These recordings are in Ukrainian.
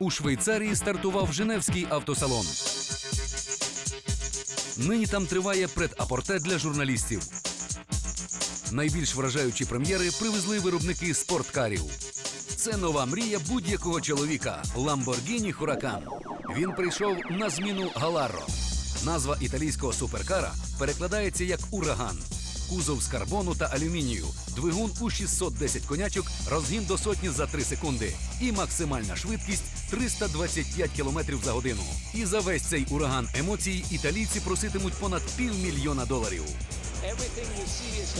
У Швейцарії стартував Женевський автосалон. Нині там триває предапорте для журналістів. Найбільш вражаючі прем'єри привезли виробники спорткарів. Це нова мрія будь-якого чоловіка Lamborghini Huracan. Він прийшов на зміну Галарро. Назва італійського суперкара перекладається як ураган. Кузов з карбону та алюмінію, двигун у 610 конячок, розгін до сотні за 3 секунди і максимальна швидкість 325 км за годину. І за весь цей ураган емоцій італійці проситимуть понад півмільйона доларів.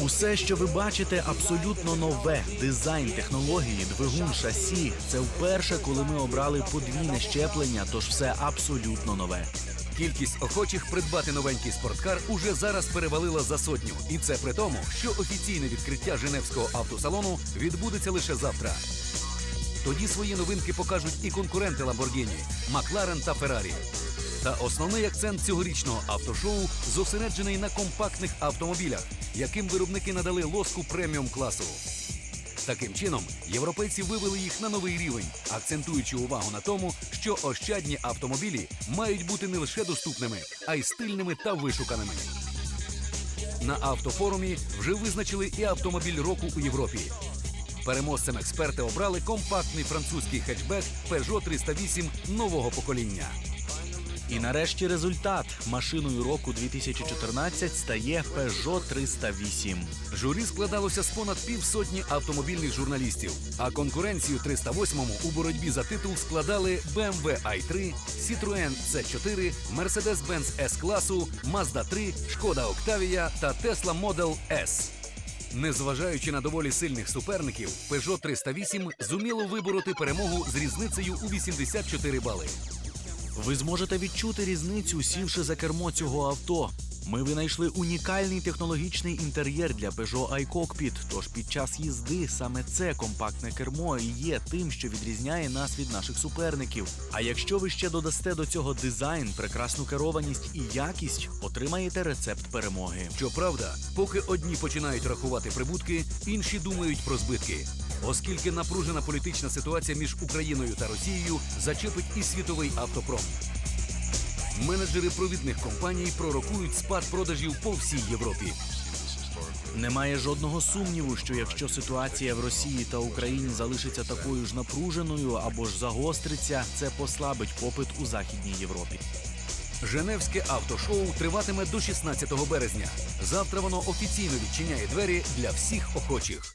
Усе, що ви бачите, абсолютно нове. Дизайн, технології, двигун, шасі. Це вперше, коли ми обрали подвійне щеплення, тож все абсолютно нове. Кількість охочих придбати новенький спорткар уже зараз перевалила за сотню, і це при тому, що офіційне відкриття Женевського автосалону відбудеться лише завтра. Тоді свої новинки покажуть і конкуренти Lamborghini – Макларен та Феррарі. Та основний акцент цьогорічного автошоу зосереджений на компактних автомобілях, яким виробники надали лоску преміум класу. Таким чином, європейці вивели їх на новий рівень, акцентуючи увагу на тому, що ощадні автомобілі мають бути не лише доступними, а й стильними та вишуканими. На автофорумі вже визначили і автомобіль року у Європі. Переможцем експерти обрали компактний французький хетчбек Peugeot 308 нового покоління. І нарешті результат. Машиною року 2014 стає Peugeot 308. Журі складалося з понад півсотні автомобільних журналістів, а конкуренцію 308-му у боротьбі за титул складали BMW i3, Citroën C4, Mercedes-Benz S-класу, Mazda 3, Шкода Octavia та Tesla Model S. Незважаючи на доволі сильних суперників, Peugeot 308 зуміло вибороти перемогу з різницею у 84 бали. Ви зможете відчути різницю, сівши за кермо цього авто. Ми винайшли унікальний технологічний інтер'єр для Peugeot iCockpit, Тож під час їзди саме це компактне кермо і є тим, що відрізняє нас від наших суперників. А якщо ви ще додасте до цього дизайн, прекрасну керованість і якість, отримаєте рецепт перемоги. Щоправда, поки одні починають рахувати прибутки, інші думають про збитки. Оскільки напружена політична ситуація між Україною та Росією зачепить і світовий автопром. Менеджери провідних компаній пророкують спад продажів по всій Європі. Немає жодного сумніву, що якщо ситуація в Росії та Україні залишиться такою ж напруженою або ж загостриться, це послабить попит у Західній Європі. Женевське автошоу триватиме до 16 березня. Завтра воно офіційно відчиняє двері для всіх охочих.